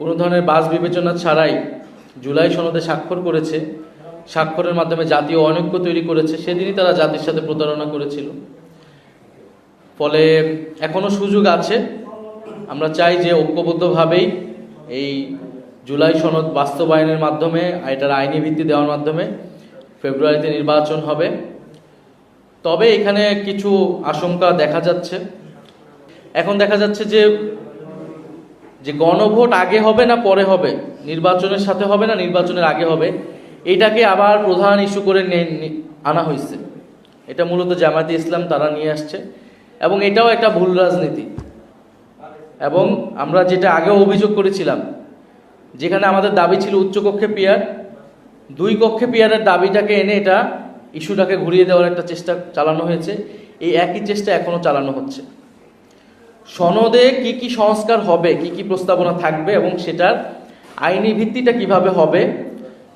কোনো ধরনের বাস বিবেচনা ছাড়াই জুলাই সনদে স্বাক্ষর করেছে। স্বাক্ষরের মাধ্যমে জাতীয় অনৈক্য তৈরি করেছে। সেদিনই তারা জাতির সাথে প্রতারণা করেছিল। ফলে এখনও সুযোগ আছে। আমরা চাই যে ঐক্যবদ্ধভাবেই এই জুলাই সনদ বাস্তবায়নের মাধ্যমে এটার আইনি ভিত্তি দেওয়ার মাধ্যমে ফেব্রুয়ারিতে নির্বাচন হবে। তবে এখানে কিছু আশঙ্কা দেখা যাচ্ছে। এখন দেখা যাচ্ছে যে যে গণভোট আগে হবে না পরে হবে? নির্বাচনের সাথে হবে না নির্বাচনের আগে হবে? এটাকে আবার প্রধান ইস্যু করে আনা হয়েছে। এটা মূলত জামায়াতে ইসলাম তারা নিয়ে আসছে এবং এটাও একটা ভুল রাজনীতি। এবং আমরা যেটা আগেও অভিযোগ করেছিলাম, যেখানে আমাদের দাবি ছিল উচ্চকক্ষে পিয়ার, দুই কক্ষে পিয়ারের দাবিটাকে এনে এটা ইস্যুটাকে ঘুরিয়ে দেওয়ার একটা চেষ্টা চালানো হয়েছে। এই একই চেষ্টা এখনও চালানো হচ্ছে। সনদে কি কি সংস্কার হবে, কি কি প্রস্তাবনা থাকবে এবং সেটার আইনি ভিত্তিটা কীভাবে হবে,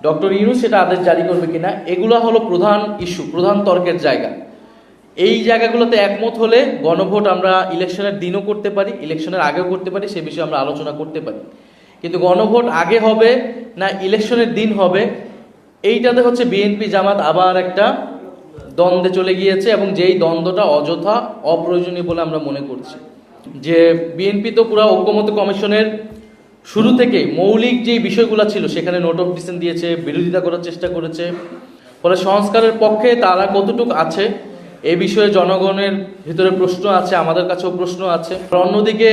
ডক্টর ইউনুস সেটা আদেশ জারি করবে কিনা, এগুলো হলো প্রধান ইস্যু, প্রধান তর্কের জায়গা। এই জায়গাগুলোতে একমত হলে গণভোট আমরা ইলেকশনের দিনও করতে পারি, ইলেকশনের আগেও করতে পারি, সে বিষয়ে আমরা আলোচনা করতে পারি। কিন্তু গণভোট আগে হবে না ইলেকশনের দিন হবে, এইটাতে হচ্ছে বিএনপি জামাত আবার একটা দ্বন্দ্বে চলে গিয়েছে এবং যেই দ্বন্দ্বটা অযথা অপ্রয়োজনীয় বলে আমরা মনে করছি। যে বিএনপি তো পুরো ঐক্যমত কমিশনের শুরু থেকেই মৌলিক যেই বিষয়গুলো ছিল, সেখানে নোট অফ ডিসেন্ট দিয়েছে, বিরোধিতা করার চেষ্টা করেছে। ফলে সংস্কারের পক্ষে তারা কতটুক আছে, এ বিষয়ে জনগণের ভিতরে প্রশ্ন আছে, আমাদের কাছেও প্রশ্ন আছে। অন্যদিকে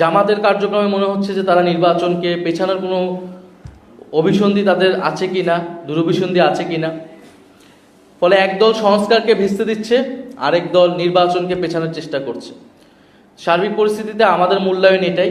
জামাতের কার্যক্রমে মনে হচ্ছে যে তারা নির্বাচনকে পেছানোর কোনো অভিসন্ধি তাদের আছে কি না দুরভিসন্ধি আছে কি না ফলে একদল সংস্কারকে ভেস্তে দিচ্ছে, আরেক দল নির্বাচনকে পেছানোর চেষ্টা করছে। সার্বিক পরিস্থিতিতে আমাদের মূল্যায়ন এটাই।